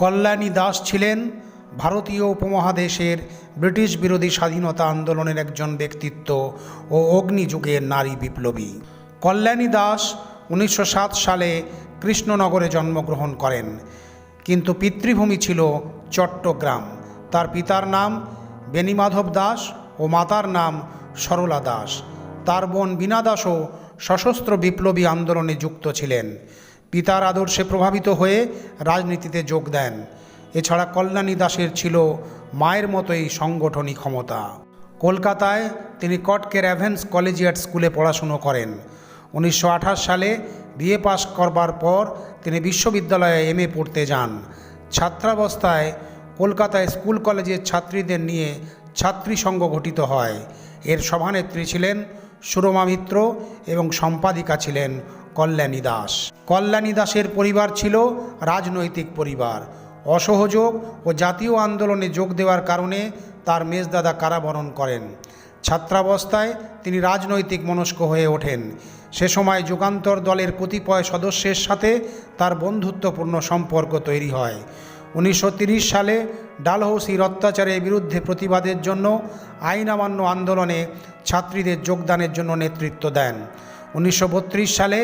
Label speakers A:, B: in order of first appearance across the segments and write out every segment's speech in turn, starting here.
A: কল্যাণী দাস ছিলেন ভারতীয় উপমহাদেশের ব্রিটিশ বিরোধী স্বাধীনতা আন্দোলনের একজন ব্যক্তিত্ব ও অগ্নিযুগের নারী বিপ্লবী কল্যাণী দাস উনিশশো সালে কৃষ্ণনগরে জন্মগ্রহণ করেন কিন্তু পিতৃভূমি ছিল চট্টগ্রাম তার পিতার নাম বেণীমাধব দাস ও মাতার নাম সরলা দাস তার বোন বীণা দাসও সশস্ত্র বিপ্লবী আন্দোলনে যুক্ত ছিলেন পিতার আদর্শে প্রভাবিত হয়ে রাজনীতিতে যোগ দেন এছাড়া কল্যাণী দাসের ছিল মায়ের মতোই সংগঠনী ক্ষমতা কলকাতায় তিনি কটকে র্যাভেন্স কলেজিয়েট স্কুলে পড়াশুনো করেন উনিশশো সালে বিএ পাস করবার পর তিনি বিশ্ববিদ্যালয়ে এম পড়তে যান ছাত্রাবস্থায় কলকাতায় স্কুল কলেজের ছাত্রীদের নিয়ে ছাত্রী সংঘ গঠিত হয় এর সভানেত্রী ছিলেন সুরমা মিত্র এবং সম্পাদিকা ছিলেন কল্যাণী দাস কল্যাণী দাসের পরিবার ছিল রাজনৈতিক পরিবার অসহযোগ ও জাতীয় আন্দোলনে যোগ দেওয়ার কারণে তার মেজদাদা কারাবরণ করেন ছাত্রাবস্থায় তিনি রাজনৈতিক মনস্ক হয়ে ওঠেন সে সময় যুগান্তর দলের কতিপয় সদস্যের সাথে তার বন্ধুত্বপূর্ণ সম্পর্ক তৈরি হয় উনিশশো সালে ডালহৌসির অত্যাচারের বিরুদ্ধে প্রতিবাদের জন্য আইন আমান্য আন্দোলনে ছাত্রীদের যোগদানের জন্য নেতৃত্ব দেন উনিশশো সালে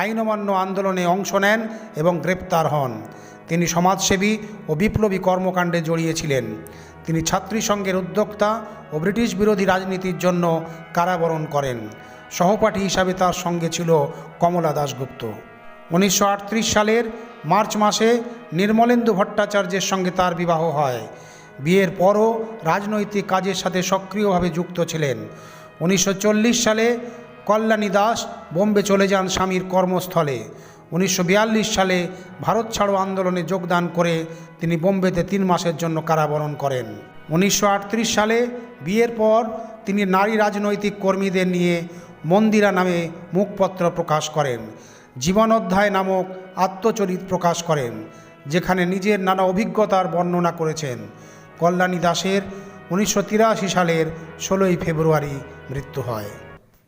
A: আইন অমান্য আন্দোলনে অংশ নেন এবং গ্রেপ্তার হন তিনি সমাজসেবী ও বিপ্লবী কর্মকাণ্ডে জড়িয়েছিলেন তিনি ছাত্রী সংঘের উদ্যোক্তা ও ব্রিটিশ বিরোধী রাজনীতির জন্য কারাবরণ করেন সহপাঠী হিসাবে তার সঙ্গে ছিল কমলা দাশগুপ্ত উনিশশো সালের মার্চ মাসে নির্মলেন্দু ভট্টাচার্যের সঙ্গে তার বিবাহ হয় বিয়ের পরও রাজনৈতিক কাজের সাথে সক্রিয়ভাবে যুক্ত ছিলেন উনিশশো সালে কল্যাণী দাস বোম্বে চলে যান স্বামীর কর্মস্থলে উনিশশো সালে ভারত ছাড়ো আন্দোলনে যোগদান করে তিনি বোম্বেতে তিন মাসের জন্য কারাবরণ করেন উনিশশো সালে বিয়ের পর তিনি নারী রাজনৈতিক কর্মীদের নিয়ে মন্দিরা নামে মুখপত্র প্রকাশ করেন জীবন অধ্যায় নামক আত্মচরিত প্রকাশ করেন যেখানে নিজের নানা অভিজ্ঞতার বর্ণনা করেছেন কল্যাণী দাসের উনিশশো সালের ষোলোই ফেব্রুয়ারি মৃত্যু হয়